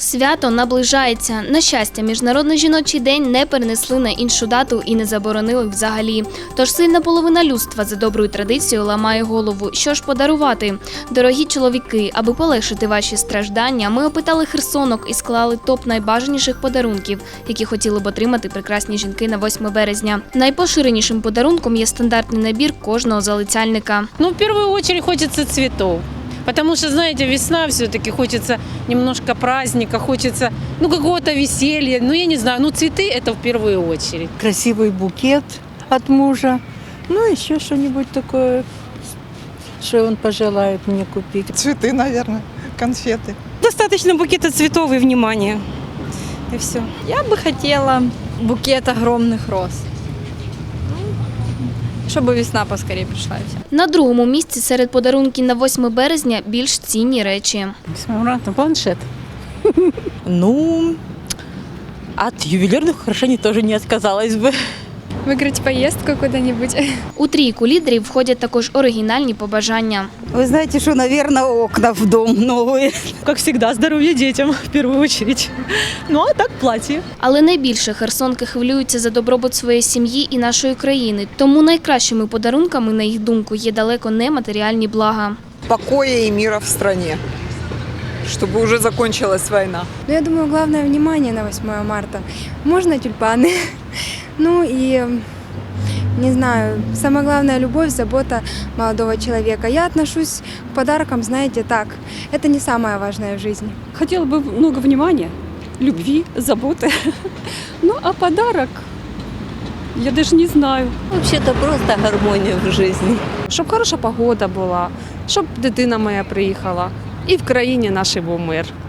Свято наближається. На щастя, міжнародний жіночий день не перенесли на іншу дату і не заборонили взагалі. Тож сильна половина людства за доброю традицією ламає голову. Що ж подарувати? Дорогі чоловіки, аби полегшити ваші страждання, ми опитали херсонок і склали топ найбажаніших подарунків, які хотіли б отримати прекрасні жінки на 8 березня. Найпоширенішим подарунком є стандартний набір кожного залицяльника. Ну, в первую очередь хочется цветов. Потому что, знаете, весна все-таки хочется немножко праздника, хочется, ну, какого-то веселья. Ну, я не знаю, ну, цветы это в первую очередь. красивый букет от мужа, ну еще что-нибудь такое, что он пожелает мне купить. Цветы, наверное, конфеты. Достаточно букета цветов и внимания. И все. Я бы хотела букет огромных роз. Чтобы весна поскорее пришла и все. На другому місці серед подарунків на 8 березня більш цінні речі. Смотрите, планшет. Ну, от ювелирных украшений тоже не отказалась бы. Выиграть поездку куда-нибудь. У трійку лідерів входять також оригінальні побажання. Вы знаете, что, наверное, окна в дом новые. Как всегда, здоровья детям в первую очередь. Ну, а так платье. Але найбільше херсонки хвилюються за добробут своєї сім'ї і нашої країни. Тому найкращими подарунками, на їх думку, є далеко не матеріальні блага. Покоя и мира в стране. Чтобы уже закончилась война. Ну, я думаю, главное внимание на 8 марта. Можно тюльпаны. Ну и, не знаю, самое главное – любовь, забота молодого человека. Я отношусь к подаркам, знаете, так. Это не самое важное в жизни. Хотела бы много внимания, любви, заботы. Ну, а подарок, я даже не знаю. Вообще-то просто гармония в жизни. Щоб хороша погода була, щоб дитина моя приїхала. І в країні нашій був мир.